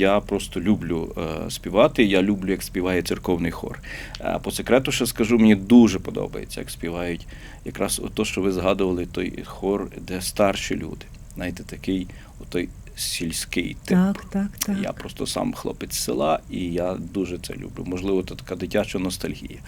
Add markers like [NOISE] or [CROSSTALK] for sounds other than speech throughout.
Я просто люблю е, співати. Я люблю, як співає церковний хор. Е, по секрету ще скажу, мені дуже подобається, як співають якраз то, що ви згадували, той хор, де старші люди. Знаєте, такий той сільський тип. Так, так, так. Я просто сам хлопець з села, і я дуже це люблю. Можливо, це така дитяча ностальгія.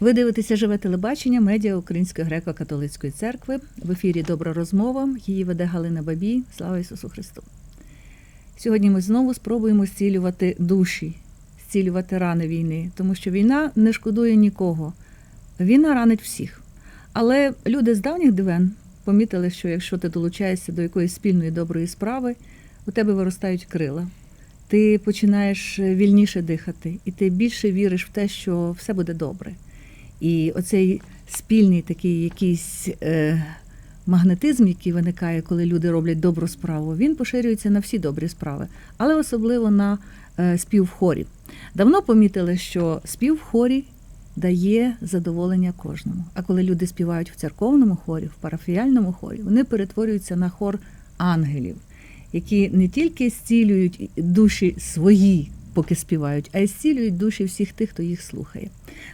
Ви дивитеся живе телебачення медіа Української греко-католицької церкви. В ефірі Добра розмова. Її веде Галина Бабій. Слава Ісусу Христу. Сьогодні ми знову спробуємо зцілювати душі, зцілювати рани війни, тому що війна не шкодує нікого. Війна ранить всіх. Але люди з давніх дивен помітили, що якщо ти долучаєшся до якоїсь спільної доброї справи, у тебе виростають крила. Ти починаєш вільніше дихати, і ти більше віриш в те, що все буде добре. І оцей спільний такий якийсь е, магнетизм, який виникає, коли люди роблять добру справу, він поширюється на всі добрі справи, але особливо на е, спів в хорі. Давно помітили, що спів в хорі дає задоволення кожному. А коли люди співають в церковному хорі, в парафіяльному хорі, вони перетворюються на хор ангелів, які не тільки зцілюють душі свої, поки співають, а й зцілюють душі всіх тих, хто їх слухає.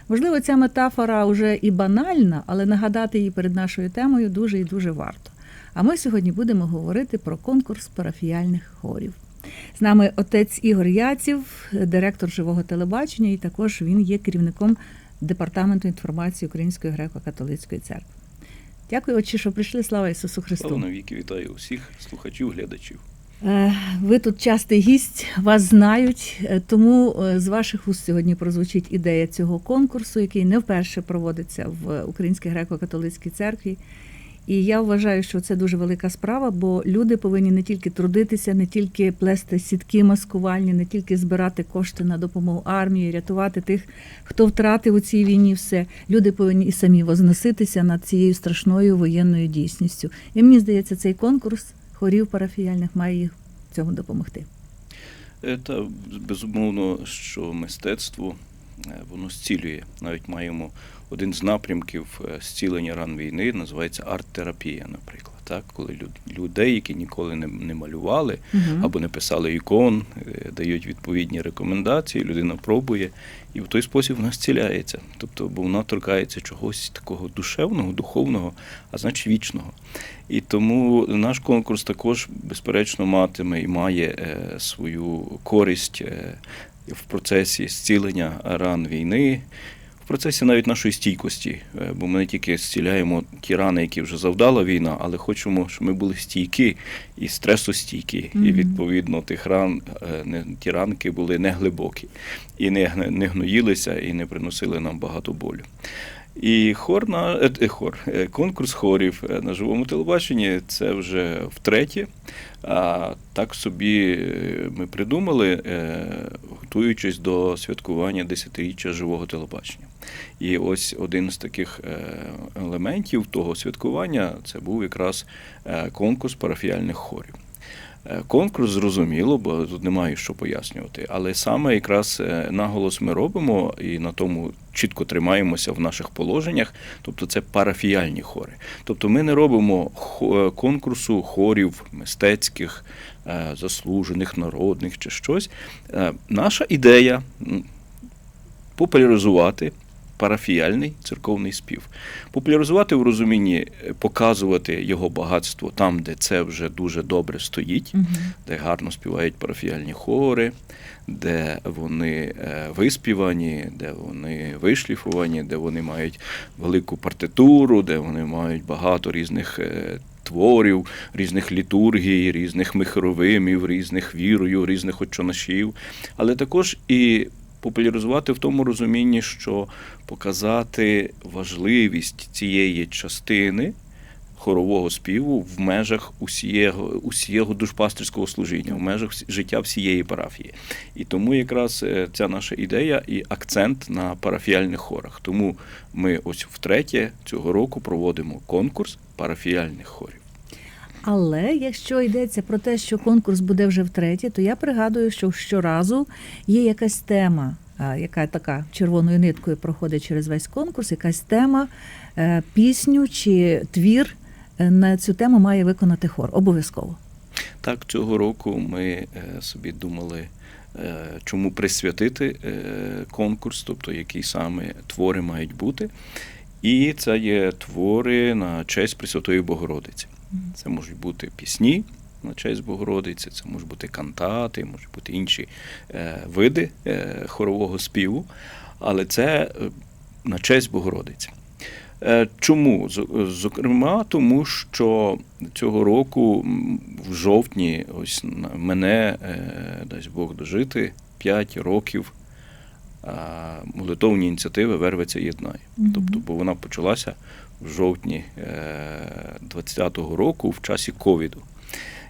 Можливо, ця метафора вже і банальна, але нагадати її перед нашою темою дуже і дуже варто. А ми сьогодні будемо говорити про конкурс парафіяльних хорів. З нами отець Ігор Яців, директор живого телебачення, і також він є керівником департаменту інформації Української греко-католицької церкви. Дякую, отче, що прийшли. Слава Ісусу Христу! Слава навіки вітаю усіх слухачів, глядачів. Е, Ви тут частий гість, вас знають, е, тому е, з ваших уст сьогодні прозвучить ідея цього конкурсу, який не вперше проводиться в Українській греко-католицькій церкві. І я вважаю, що це дуже велика справа, бо люди повинні не тільки трудитися, не тільки плести сітки маскувальні, не тільки збирати кошти на допомогу армії, рятувати тих, хто втратив у цій війні все. Люди повинні і самі возноситися над цією страшною воєнною дійсністю. І мені здається, цей конкурс хорів парафіяльних має їх цьому допомогти. Е, Та безумовно, що мистецтво е, воно зцілює. Навіть маємо один з напрямків е, зцілення ран війни, називається арт-терапія, наприклад. Так, коли люд- людей, які ніколи не, не малювали Мгм. або не писали ікон, е, дають відповідні рекомендації, людина пробує, і в той спосіб вона зціляється. Тобто, бо вона торкається чогось такого душевного, духовного, а значить вічного. І тому наш конкурс також, безперечно, матиме і має е, свою користь е, в процесі зцілення ран війни. Процесі навіть нашої стійкості, Е, бо ми не тільки зціляємо ті рани, які вже завдала війна, але хочемо, щоб ми були стійкі і стресостійкі. І відповідно тих ран е, не ті ранки були не глибокі і не, не гноїлися, і не приносили нам багато болю. І хор на е, хор, конкурс хорів на живому телебаченні це вже втретє. А так собі ми придумали, готуючись до святкування десятиріччя живого телебачення. І ось один з таких е, елементів того святкування це був якраз е, конкурс парафіяльних хорів. Е, Конкурс зрозуміло, бо тут немає що пояснювати. Але саме якраз наголос ми робимо і на тому чітко тримаємося в наших положеннях. Тобто це парафіяльні хори. Тобто ми не робимо конкурсу хорів мистецьких, заслужених, народних чи щось. Наша ідея популяризувати. Парафіяльний церковний спів. Популяризувати в розумінні, е, показувати його багатство там, де це вже дуже добре стоїть, Мгм. де гарно співають парафіяльні хори, де вони е, виспівані, де вони вишліфовані, де вони мають велику партитуру, де вони мають багато різних. е, Творів, різних літургій, різних михровимів, різних вірою, різних отчонашів, але також і популяризувати в тому розумінні, що показати важливість цієї частини хорового співу в межах усієго, усієго душпастерського служіння, в межах життя всієї парафії. І тому якраз е, ця наша ідея і акцент на парафіяльних хорах. Тому ми ось втретє цього року проводимо конкурс парафіяльних хорів. Але якщо йдеться про те, що конкурс буде вже втретє, то я пригадую, що щоразу є якась тема. яка така червоною ниткою проходить через весь конкурс, якась тема, е, пісню чи твір е, на цю тему має виконати хор. Обов'язково. Так, цього року ми е, собі думали, е, чому присвятити е, конкурс, тобто які саме твори мають бути. І це є твори на честь Пресвятої Богородиці. Це можуть бути пісні на честь Богородиці, це можуть бути кантати, можуть бути інші е, види е, хорового співу, але це е, на честь Богородиці. Чому? Зокрема, тому що цього року в жовтні ось мене, дасть Бог дожити, 5 років молитовні ініціативи Вервиця єднає. Тобто, бо вона почалася в жовтні 20-го року в часі ковіду.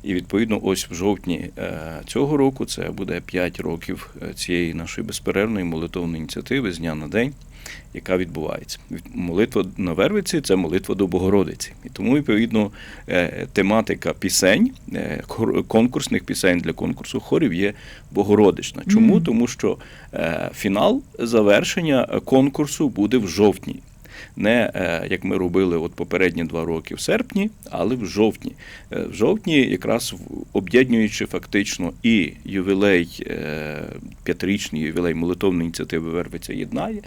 І відповідно, ось в жовтні е, цього року це буде 5 років е, цієї нашої безперервної молитовної ініціативи з дня на день, яка відбувається. Від- Молитва на Вервиці це молитва до Богородиці. І тому, відповідно, е, тематика пісень, е, конкурсних пісень для конкурсу хорів є Богородична. Чому? Мгм. Тому що е, фінал завершення конкурсу буде в жовтні. Не е, як ми робили от попередні два роки в серпні, але в жовтні. Е, В жовтні, якраз об'єднуючи фактично і ювілей, е, п'ятирічний ювілей молитовної ініціативи Вервиця єднає,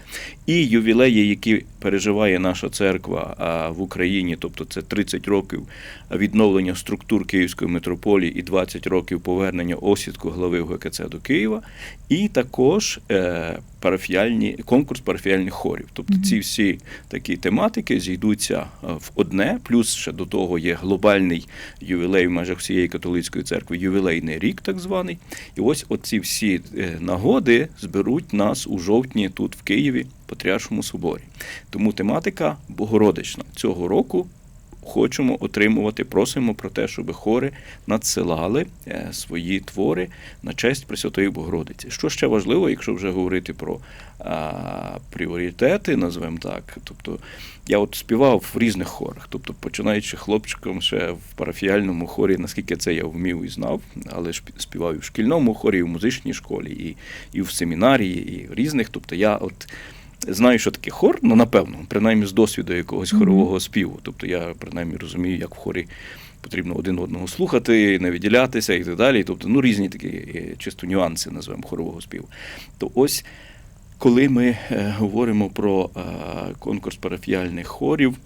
і ювілеї, які переживає наша церква в Україні, тобто це 30 років відновлення структур Київської митрополії і 20 років повернення осідку глави ГКЦ до Києва, і також парафіальні конкурс парафіальних хорів. Тобто ці всі такі тематики зійдуться е, в одне. Плюс ще до того є глобальний ювілей в межах всієї католицької церкви, ювілейний рік, так званий. І ось оці всі е, нагоди зберуть нас у жовтні тут в Києві, Патріаршому соборі. Тому тематика богородична цього року. Хочемо отримувати, просимо про те, щоб хори надсилали е, свої твори на честь Пресвятої Богородиці. Що ще важливо, якщо вже говорити про а, пріоритети, назвемо так. Тобто я от співав в різних хорах, тобто починаючи хлопчиком ще в парафіальному хорі, наскільки це я вмів і знав, але співав і в шкільному хорі, і в музичній школі, і, і в семінарії, і в різних. Тобто я от знаю, що таке хор, ну напевно, принаймні з досвіду якогось хорового співу. Тобто я принаймні розумію, як в хорі потрібно один одного слухати, не виділятися і так далі. Тобто, ну різні такі е, чисто нюанси, називаємо хорового співу. То ось коли ми е, говоримо про е, конкурс парафіальних хорів.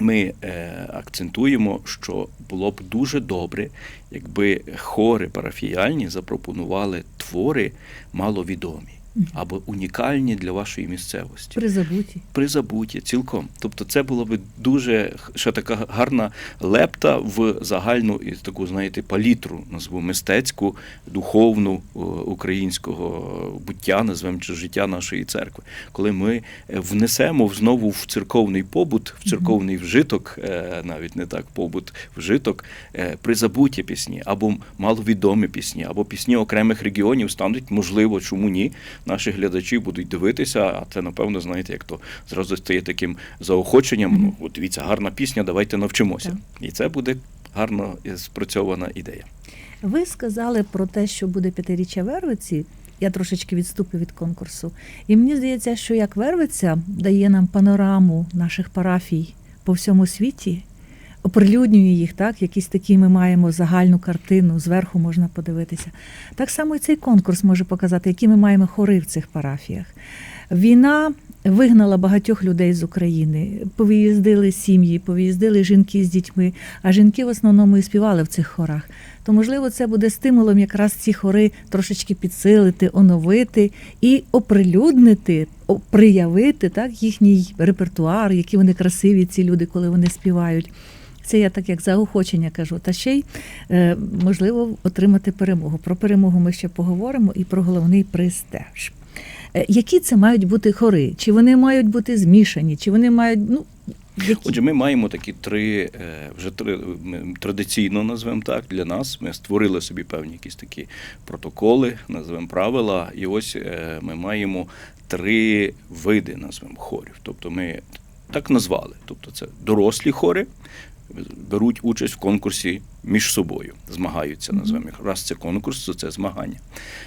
Ми е, акцентуємо, що було б дуже добре, якби хори парафіяльні запропонували твори маловідомі. Або унікальні для вашої місцевості Призабуті. призабуті цілком. Тобто, це було б дуже ще така гарна лепта в загальну і таку, знаєте, палітру, назву мистецьку, духовну українського буття, назвемо чи життя нашої церкви. Коли ми е, внесемо знову в церковний побут, в церковний вжиток, е, навіть не так побут, вжиток, е, призабуті пісні, або маловідомі пісні, або пісні окремих регіонів стануть, можливо, чому ні, наші глядачі будуть дивитися, а це, напевно, знаєте, як то зразу стає таким заохоченням. Мгм. Ну, от дивіться, гарна пісня, давайте навчимося. Так. І це буде гарно спрацьована ідея. Ви сказали про те, що буде п'ятиріччя Вервиці. Я трошечки відступлю від конкурсу. І мені здається, що як Вервиця дає нам панораму наших парафій по всьому світі, оприлюднює їх, так, якісь такі ми маємо загальну картину, зверху можна подивитися. Так само і цей конкурс може показати, які ми маємо хори в цих парафіях. Війна вигнала багатьох людей з України. Повиїздили сім'ї, повиїздили жінки з дітьми, а жінки в основному і співали в цих хорах. То, можливо, це буде стимулом якраз ці хори трошечки підсилити, оновити і оприлюднити, приявити так, їхній репертуар, які вони красиві, ці люди, коли вони співають. Це я так як заохочення кажу. Та ще й е, можливо отримати перемогу. Про перемогу ми ще поговоримо і про головний приз теж. Е, Які це мають бути хори? Чи вони мають бути змішані, чи вони мають ну які? Отже, ми маємо такі три, е, вже три традиційно назвемо так для нас. Ми створили собі певні якісь такі протоколи, назвемо правила. І ось ми маємо три види, назвемо хорів. Тобто ми так назвали. Тобто це дорослі хори. Беруть участь в конкурсі між собою, змагаються, їх. Раз це конкурс, то це змагання.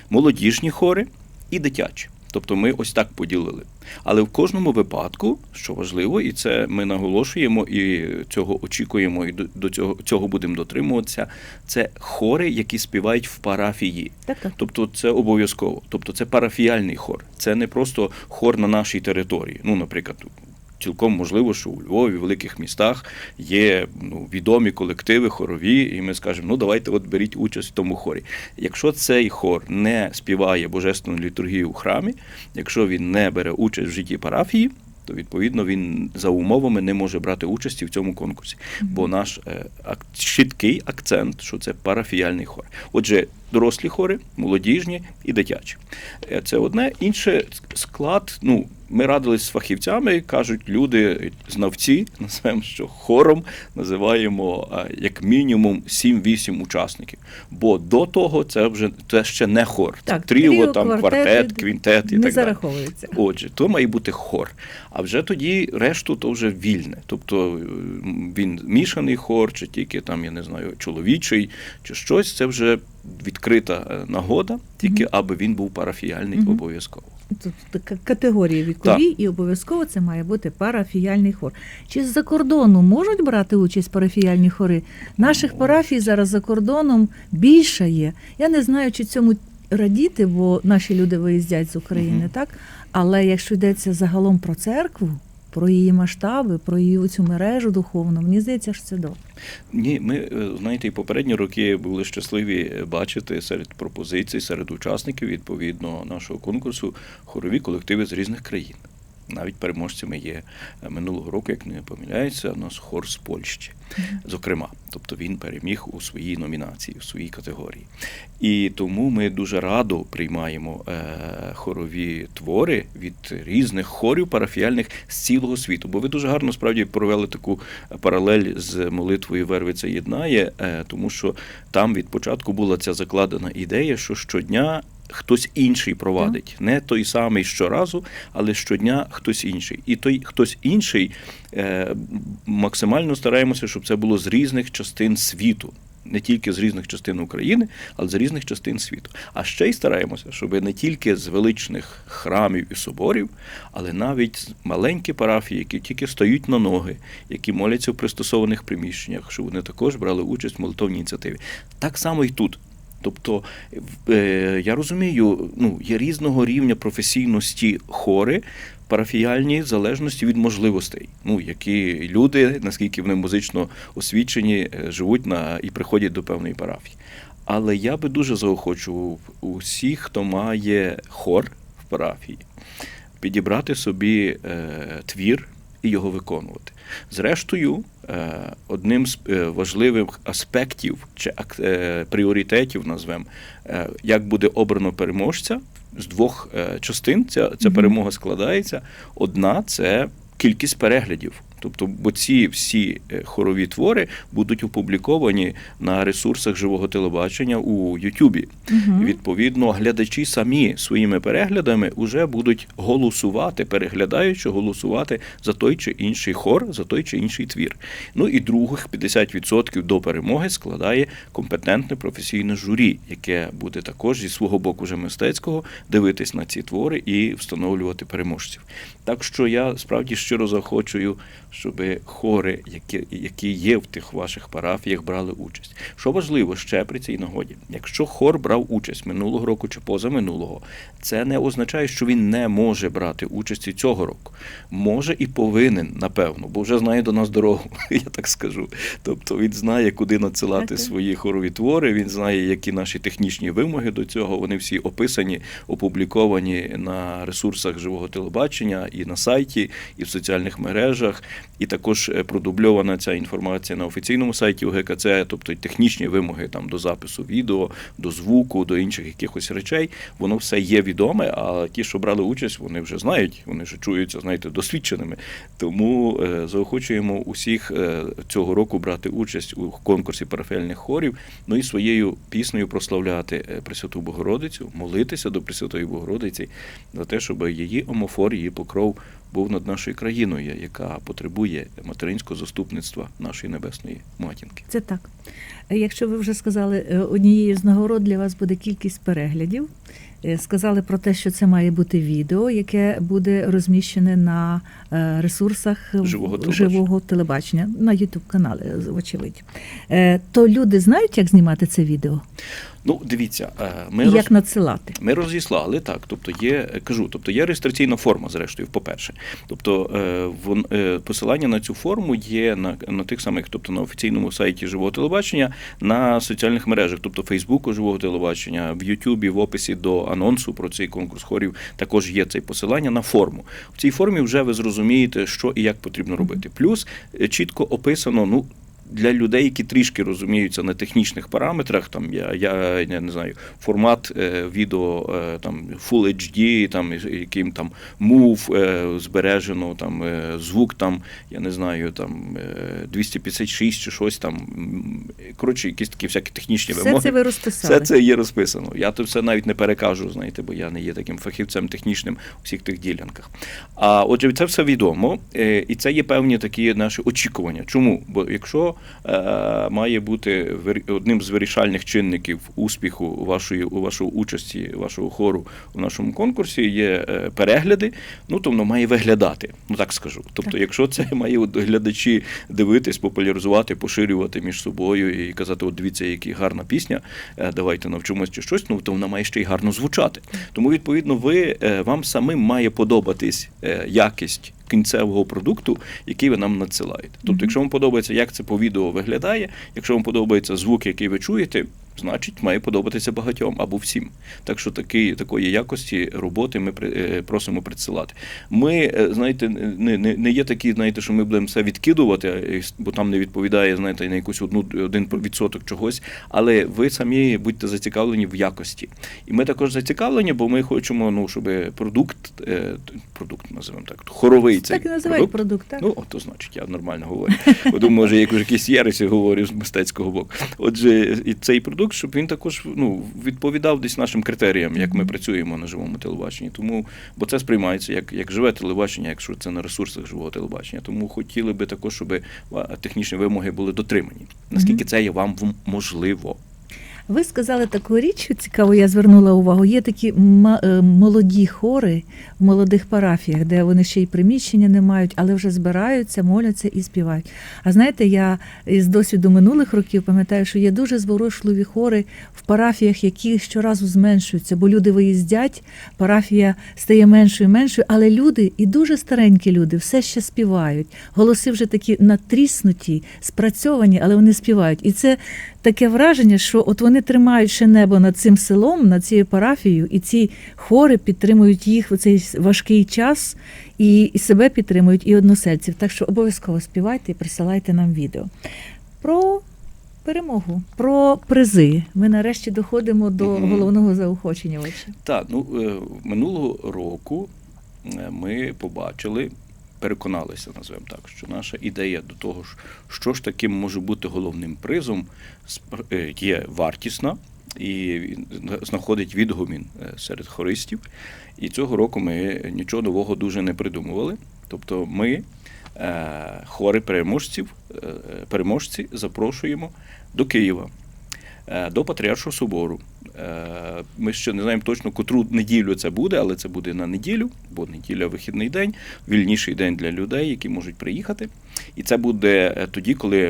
Молодіжні хори і дитячі. Тобто ми ось так поділили. Але в кожному випадку, що важливо, і це ми наголошуємо і цього очікуємо, і до, до цього, цього будемо дотримуватися. Це хори, які співають в парафії. Так, так. Тобто це обов'язково. Тобто це парафіяльний хор. Це не просто хор на нашій території. Ну, наприклад, цілком можливо, що у Львові, в великих містах є ну, відомі колективи хорові, і ми скажемо, ну давайте от беріть участь в тому хорі. Якщо цей хор не співає божественну літургію у храмі, якщо він не бере участь в житті парафії. То відповідно він за умовами не може брати участі в цьому конкурсі, бо наш е, ак- чіткий акцент, що це парафіяльний хор. Отже, дорослі хори, молодіжні і дитячі. Е, Це одне. Інше склад. Ну, ми радились з фахівцями, кажуть люди, знавці, [LAUGHS] називаємо, що хором називаємо як мінімум 7-8 учасників. Бо до того це вже це ще не хор. Це Так, тріо, тріо, там квартет, квінтет і не так далі. зараховується. Отже, то має бути хор. А вже тоді решту то вже вільне. Тобто е, він мішаний хор, чи тільки там, я не знаю, чоловічий, чи щось, це вже відкрита е, нагода, тільки аби він був парафіяльний Мгм. обов'язково. Тут така категорії вікові, і обов'язково це має бути парафіяльний хор. Чи з-за кордону можуть брати участь парафіяльні хори? Наших парафій зараз за кордоном більше є. Я не знаю, чи цьому радіти, бо наші люди виїздять з України, Мгм. так? Але якщо йдеться загалом про церкву, про її масштаби, про її цю мережу духовну, мені здається, що це добре. Ні, ми е, знаєте, і попередні роки були щасливі е, бачити серед пропозицій, серед учасників відповідно нашого конкурсу хорові колективи з різних країн. Навіть переможцями є е, минулого року, як не помиляється, у нас хор з Польщі. Зокрема, тобто він переміг у своїй номінації, у своїй категорії. І тому ми дуже радо приймаємо е, хорові твори від різних хорів парафіяльних з цілого світу. Бо ви дуже гарно справді провели таку паралель з молитвою Вервиця єднає, е, тому що там від початку була ця закладена ідея, що щодня. Хтось інший провадить, не той самий щоразу, але щодня хтось інший. І той хтось інший е, максимально стараємося, щоб це було з різних частин світу, не тільки з різних частин України, але з різних частин світу. А ще й стараємося, щоб не тільки з величних храмів і соборів, але навіть з маленькі парафії, які тільки стають на ноги, які моляться в пристосованих приміщеннях, щоб вони також брали участь в молитовній ініціативі. Так само і тут. Тобто е, я розумію, ну є різного рівня професійності хори. Парафіяльні в залежності від можливостей, ну які люди, наскільки вони музично освічені, е, живуть на і приходять до певної парафії. Але я би дуже заохочував усіх, хто має хор в парафії, підібрати собі е, твір і його виконувати. Зрештою, е, одним з е, важливих аспектів чи е, пріоритетів назвемо, як буде обрано переможця з двох частин. Ця, ця перемога складається. Одна це кількість переглядів. Тобто, бо ці всі е, хорові твори будуть опубліковані на ресурсах живого телебачення у Ютубі. Угу. Відповідно глядачі самі своїми переглядами вже будуть голосувати, переглядаючи, голосувати за той чи інший хор, за той чи інший твір. Ну і других 50% до перемоги складає компетентне професійне журі, яке буде також зі свого боку вже мистецького дивитись на ці твори і встановлювати переможців. Так що я справді щиро захочую, щоб хори, які, які є в тих ваших парафіях, брали участь. Що важливо ще при цій нагоді, якщо хор брав участь минулого року чи позаминулого, це не означає, що він не може брати участь і цього року. Може і повинен, напевно, бо вже знає до нас дорогу, [LAUGHS] я так скажу. Тобто він знає, куди надсилати свої хорові твори, він знає, які наші технічні вимоги до цього. Вони всі описані, опубліковані на ресурсах живого телебачення і на сайті, і в соціальних мережах. І також е, продубльована ця інформація на офіційному сайті УГКЦ, тобто технічні вимоги там до запису відео, до звуку, до інших якихось речей. Воно все є відоме. А ті, що брали участь, вони вже знають, вони вже чуються, знаєте, досвідченими. Тому е, заохочуємо усіх е, цього року брати участь у конкурсі парафіальних хорів, ну і своєю піснею прославляти Пресвяту Богородицю, молитися до Пресвятої Богородиці за те, щоб її омофор, її покров був над нашою країною, яка потребує материнського заступництва нашої небесної матінки. Це так. Якщо ви вже сказали, е, однією з нагород для вас буде кількість переглядів. Е, Сказали про те, що це має бути відео, яке буде розміщене на е, ресурсах Живого телебачення. живого телебачення на youtube каналі вочевидь. То люди знають, як знімати це відео Ну, дивіться, ми і роз... як надсилати. Ми розіслали так. Тобто є, кажу, тобто є реєстраційна форма, зрештою, по-перше. Тобто е, вон, посилання на цю форму є на, на тих самих, тобто на офіційному сайті живого телебачення, на соціальних мережах, тобто Фейсбуку живого телебачення, в Ютубі, в описі до анонсу про цей конкурс хорів також є це посилання на форму. В цій формі вже ви зрозумієте, що і як потрібно робити. Плюс е, чітко описано, ну. Для людей, які трішки розуміються на технічних параметрах, там я, я, я не знаю, формат е, відео е, там Full HD, там яким там move е, збережено, там е, звук там, я не знаю, там е, 256 чи щось там. Коротше, якісь такі всякі технічні Все вимоги. це ви розписали. Все це є розписано. Я то все навіть не перекажу, знаєте, бо я не є таким фахівцем технічним у всіх тих ділянках. А отже, це все відомо, е, і це є певні такі наші очікування. Чому? Бо якщо е, має бути одним з вирішальних чинників успіху вашої у вашої участі, вашого хору у нашому конкурсі є е, перегляди, ну то воно має виглядати. Ну так скажу. Тобто, якщо це [LAUGHS] має глядачі дивитись, популяризувати, поширювати між собою і казати, от дивіться, яка гарна пісня, е, давайте навчимось чи щось, ну то вона має ще й гарно звучати. Тому, відповідно, ви вам самим має подобатись якість. Кінцевого продукту, який ви нам надсилаєте. Тобто, якщо вам подобається, як це по відео виглядає, якщо вам подобається звук, який ви чуєте, значить має подобатися багатьом або всім. Так що такі, такої якості роботи ми е, просимо присилати. Ми, е, знаєте, не, не, не є такі, знаєте, що ми будемо все відкидувати, е, бо там не відповідає, знаєте, на якусь одну один відсоток чогось. Але ви самі будьте зацікавлені в якості. І ми також зацікавлені, бо ми хочемо, ну, щоб продукт, продукт називаємо так, хоровий цей Так називають продукт, так? Ну, от то значить, я нормально говорю. Бо думаю, може, як вже якісь єресі говорю з мистецького боку. Отже, і цей продукт, щоб він також ну, відповідав десь нашим критеріям, як ми працюємо на живому телебаченні. Тому, бо це сприймається як, як живе телебачення, якщо це на ресурсах живого телебачення. Тому хотіли би також, щоб технічні вимоги були дотримані. Наскільки це є вам можливо? Ви сказали таку річ, цікаво, я звернула увагу. Є такі е, молоді хори в молодих парафіях, де вони ще й приміщення не мають, але вже збираються, моляться і співають. А знаєте, я із досвіду минулих років пам'ятаю, що є дуже зворушливі хори в парафіях, які щоразу зменшуються, бо люди виїздять, парафія стає меншою і меншою, але люди і дуже старенькі люди все ще співають. Голоси вже такі натріснуті, спрацьовані, але вони співають. І це таке враження, що от вони тримають ще небо над цим селом, над цією парафією, і ці хори підтримують їх в цей важкий час і, і себе підтримують, і односельців. Так що обов'язково співайте і присилайте нам відео. Про перемогу, про призи. Ми нарешті доходимо до головного заохочення. Так, ну е, минулого року е, ми побачили, переконалися, називаємо так, що наша ідея до того, що ж таким може бути головним призом, е, є вартісна і знаходить відгумін е, серед хористів. І цього року ми нічого нового дуже не придумували. Тобто ми е, хори переможців, переможці запрошуємо до Києва, до Патріаршого собору. Е, Ми ще не знаємо точно, котру неділю це буде, але це буде на неділю, бо неділя вихідний день, вільніший день для людей, які можуть приїхати. І це буде е, тоді, коли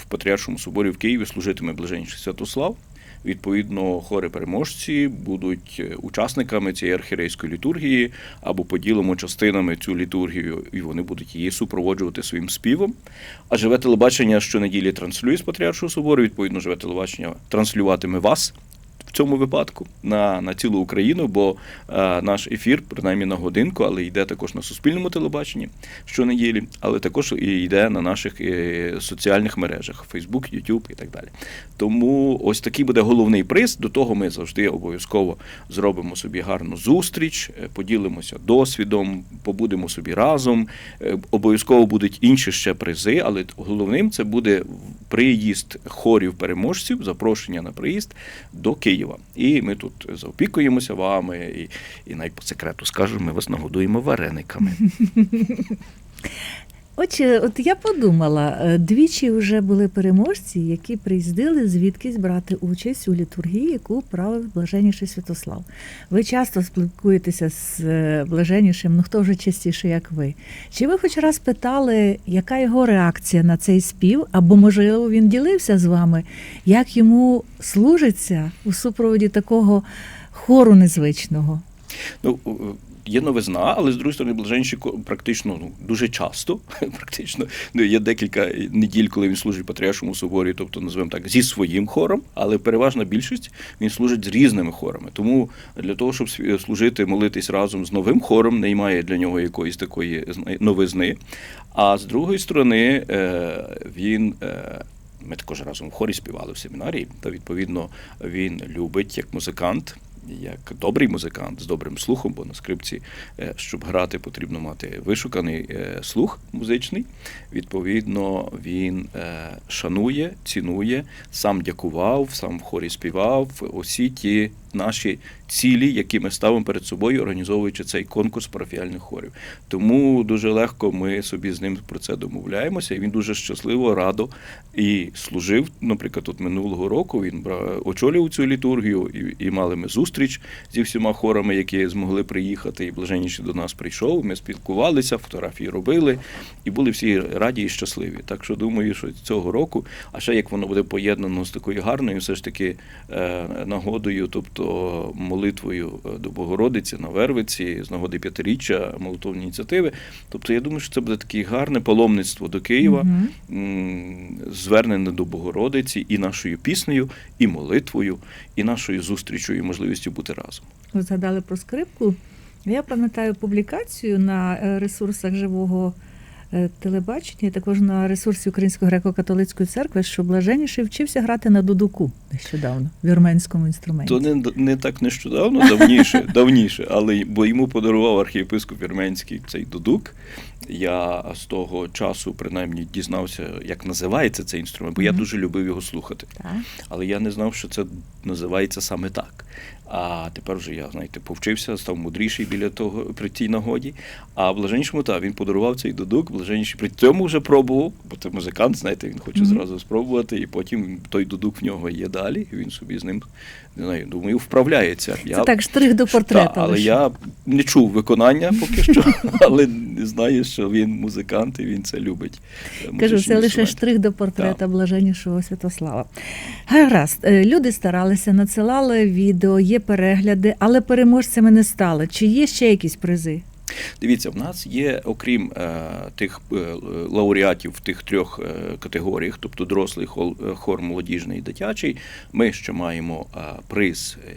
в Патріаршому соборі в Києві служитиме блаженніший Святослав. Відповідно, хори переможці будуть е, учасниками цієї архірейської літургії або поділимо частинами цю літургію, і вони будуть її супроводжувати своїм співом. А живе телебачення щонеділі транслює з Патріаршого собору. Відповідно, живе телебачення транслюватиме вас в цьому випадку на, на цілу Україну, бо е, наш ефір, принаймні на годинку, але йде також на суспільному телебаченні щонеділі, але також і йде на наших е, соціальних мережах Facebook, YouTube і так далі. Тому ось такий буде головний приз. До того ми завжди обов'язково зробимо собі гарну зустріч, е, поділимося досвідом, побудемо собі разом. Е, Обов'язково будуть інші ще призи, але головним це буде приїзд хорів переможців, запрошення на приїзд до Києва. Києва. І ми тут заопікуємося вами, і, і навіть по секрету скажу, ми вас нагодуємо варениками. [LAUGHS] Отже, от я подумала, е, двічі вже були переможці, які приїздили звідкись брати участь у літургії, яку правив блаженніший Святослав. Ви часто спілкуєтеся з е, блаженнішим, ну хто вже частіше, як ви. Чи ви хоч раз питали, яка його реакція на цей спів, або можливо він ділився з вами, як йому служиться у супроводі такого хору незвичного? Ну, є новизна, але з другої сторони, блаженші ко- практично ну, дуже часто, [LAUGHS] практично ну, є декілька неділь, коли він служить Патріаршому соборі, тобто називаємо так, зі своїм хором, але переважна більшість він служить з різними хорами. Тому для того, щоб служити, молитись разом з новим хором, немає для нього якоїсь такої новизни. А з другої сторони, е, він. е, Ми також разом в хорі співали в семінарії, та відповідно він любить як музикант, як добрий музикант з добрим слухом, бо на скрипці, е, щоб грати, потрібно мати вишуканий е, слух музичний. Відповідно, він е, шанує, цінує, сам дякував, сам в хорі співав. Усі ті наші цілі, які ми ставимо перед собою, організовуючи цей конкурс парафіальних хорів. Тому дуже легко ми собі з ним про це домовляємося. І він дуже щасливо, радо і служив. Наприклад, от минулого року він очолював цю літургію, і, і мали ми зустріч зі всіма хорами, які змогли приїхати. І блаженніший до нас прийшов. Ми спілкувалися, фотографії робили, і були всі раді і щасливі. Так що думаю, що цього року, а ще як воно буде поєднано з такою гарною, все ж таки е, нагодою, тобто молитвою е, до Богородиці на Вервиці з нагоди п'ятиріччя молитовної ініціативи. Тобто, я думаю, що це буде таке гарне паломництво до Києва, м, звернене до Богородиці і нашою піснею, і молитвою, і нашою зустрічю, і можливістю бути разом. Ви згадали про скрипку. Я пам'ятаю публікацію на е, ресурсах живого е, телебачення, також на ресурсі Української греко-католицької церкви, що блаженніший вчився грати на дудуку нещодавно в вірменському інструменті. То не, не так нещодавно, давніше, [LAUGHS] давніше, але бо йому подарував архієпископ Вірменський цей дудук. Я з того часу принаймні дізнався, як називається цей інструмент, бо я дуже любив його слухати. Так. Але я не знав, що це називається саме так. А тепер вже я, знаєте, повчився, став мудріший біля того при тій нагоді. А блаженнішому так, він подарував цей дудук, блаженніший при цьому вже пробував, бо це музикант, знаєте, він хоче Мгм. зразу спробувати, і потім той дудук в нього є далі, і він собі з ним, не знаю, думаю, вправляється. Це так, штрих до портрета. Та, але лише. я не чув виконання поки що, [LAUGHS] але не знаю, що він музикант і він це любить. е, Кажу, це лише штрих до портрета блаженнішого Святослава. Гаразд, е, люди старалися, надсилали відео, є перегляди, але переможцями не стали. Чи є ще якісь призи? Дивіться, в нас є, окрім е, тих е, лауреатів в тих трьох е, категоріях, тобто дорослий хол, е, хор, молодіжний і дитячий, ми ще маємо е, приз е,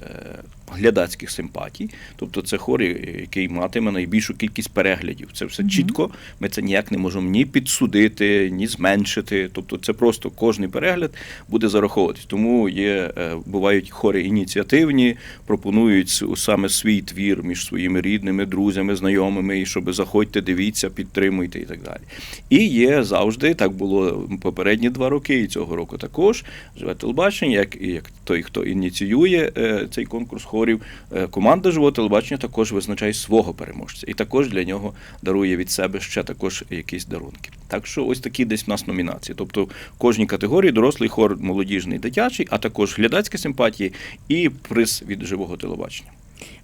глядацьких симпатій. Тобто це хор, е, який матиме найбільшу кількість переглядів. Це все чітко. Ми це ніяк не можемо ні підсудити, ні зменшити. Тобто, це просто кожний перегляд буде зараховуватись. Тому є е, бувають хори ініціативні, пропонують саме свій твір між своїми рідними, друзями, знайомими, і щоб заходьте, дивіться, підтримуйте і так далі. І є завжди, так було попередні два роки, і цього року також. Живе телебачення, як, і як той, хто ініціює е, цей конкурс хорів, е, команда живого телебачення також визначає свого переможця. І також для нього дарує від себе ще також якісь дарунки. Так що ось такі десь в нас номінації. Тобто в кожній категорії дорослий хор, молодіжний, дитячий, а також глядацькі симпатії і приз від живого телебачення.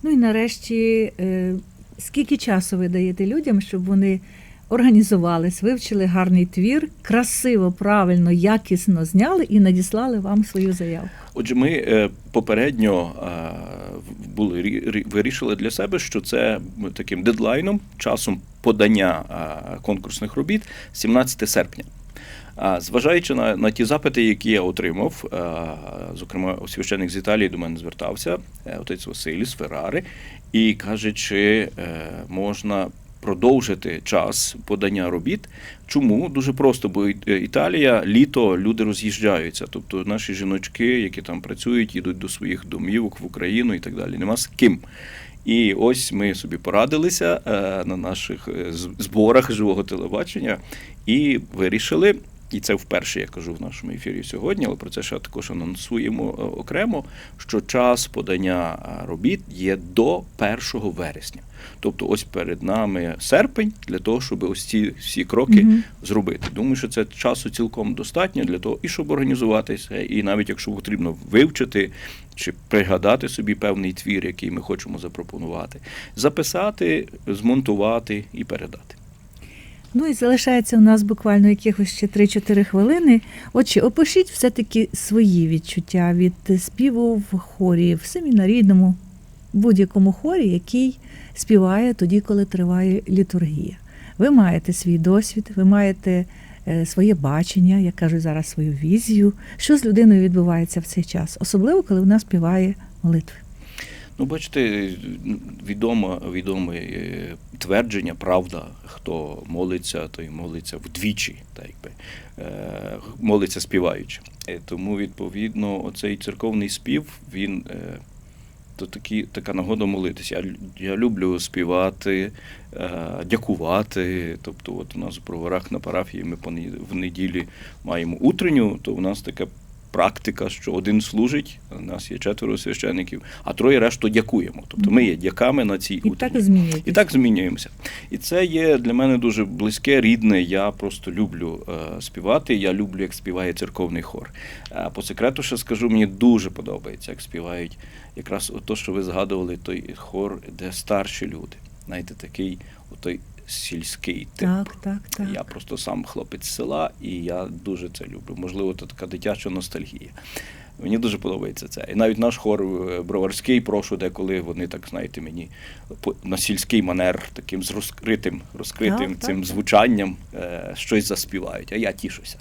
Ну і нарешті, е, скільки часу ви даєте людям, щоб вони організувались, вивчили гарний твір, красиво, правильно, якісно зняли і надіслали вам свою заявку? Отже, ми е, попередньо були рі- рі- вирішили для себе, що це таким дедлайном, часом подання конкурсних робіт 17 серпня. Зважаючи на, на ті запити, які я отримав, зокрема, священик з Італії до мене звертався, е, отець Василь з Феррари, і каже, чи е, можна продовжити час подання робіт. Чому? Дуже просто, бо Італія, літо, люди роз'їжджаються. Тобто наші жіночки, які там працюють, їдуть до своїх домівок в Україну і так далі. Нема з ким. І ось ми собі порадилися е, на наших е, зборах живого телебачення і вирішили і це вперше я кажу в нашому ефірі сьогодні, але про це ще також анонсуємо е, окремо, що час подання е, робіт є до 1 вересня. Тобто, ось перед нами серпень для того, щоб ось ці всі кроки Мгм. зробити. Думаю, що це часу цілком достатньо для того, і щоб організуватися, і навіть якщо потрібно вивчити чи пригадати собі певний твір, який ми хочемо запропонувати, записати, змонтувати і передати. Ну і залишається у нас буквально якихось ще 3-4 хвилини. Отже, опишіть все-таки свої відчуття від співу в хорі, в семінарійному, будь-якому хорі, який співає тоді, коли триває літургія. Ви маєте свій досвід, ви маєте е, своє бачення, як кажуть зараз, свою візію, що з людиною відбувається в цей час, особливо коли вона співає молитви. Ну, бачите, відомо, відоме е, твердження, правда, хто молиться, той молиться вдвічі, так якби е, молиться співаючи. Е, Тому, відповідно, оцей церковний спів, він то такі, така нагода молитися. Я, я люблю співати, дякувати. Тобто, от у нас у броварах на парафії ми в неділі маємо утренню, то у нас така практика, що один служить, у нас є четверо священиків, а троє решту дякуємо. Тобто ми є дяками на цій І так. І так змінюємося. І це є для мене дуже близьке, рідне. Я просто люблю е, співати. Я люблю, як співає церковний хор. Е, по секрету ще скажу, мені дуже подобається, як співають якраз то, що ви згадували, той хор, де старші люди. Знаєте, такий той сільський тип. Так, так, так. Я просто сам хлопець з села, і я дуже це люблю. Можливо, це така дитяча ностальгія. Мені дуже подобається це. І навіть наш хор е, броварський, прошу деколи вони так знаєте мені на сільський манер, таким з розкритим, розкритим Так, цим так. звучанням е, щось заспівають, а я тішуся.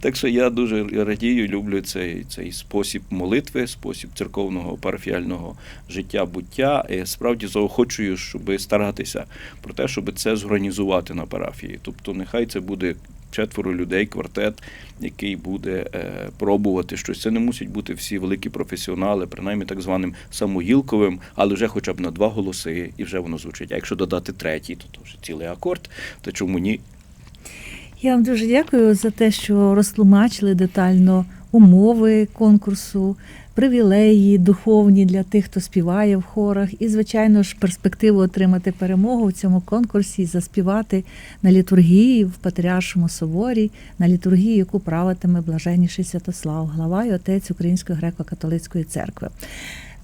Так що я дуже радію, люблю цей, цей спосіб молитви, спосіб церковного парафіального життя, буття. І справді заохочую, щоб старатися про те, щоб це зорганізувати на парафії. Тобто, нехай це буде четверо людей, квартет, який буде е, пробувати щось. Це не мусять бути всі великі професіонали, принаймні так званим самогілковим, але вже хоча б на два голоси, і вже воно звучить. А якщо додати третій, то, то вже цілий акорд, то чому ні? Я вам дуже дякую за те, що розтлумачили детально умови конкурсу, привілеї духовні для тих, хто співає в хорах, і, звичайно ж, перспективу отримати перемогу в цьому конкурсі і заспівати на літургії в Патріаршому соборі, на літургії, яку правитиме блаженніший Святослав, глава і отець Української греко-католицької церкви.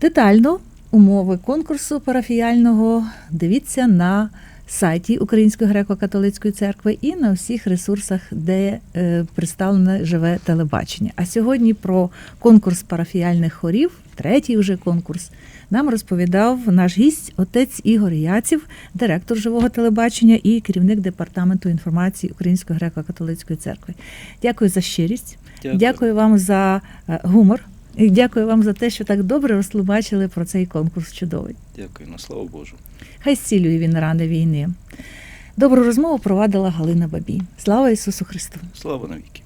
Детально умови конкурсу парафіяльного дивіться на сайті Української греко-католицької церкви і на всіх ресурсах, де е, представлене живе телебачення. А сьогодні про конкурс парафіяльних хорів, третій вже конкурс, нам розповідав наш гість, отець Ігор Яців, директор живого телебачення і керівник департаменту інформації Української греко-католицької церкви. Дякую за щирість. Дякую. Дякую вам за е, гумор. І дякую вам за те, що так добре розтлумачили про цей конкурс чудовий. Дякую, на слава Божу. Хай зцілює він рани війни. Добру розмову провадила Галина Бабій. Слава Ісусу Христу! Слава навіки.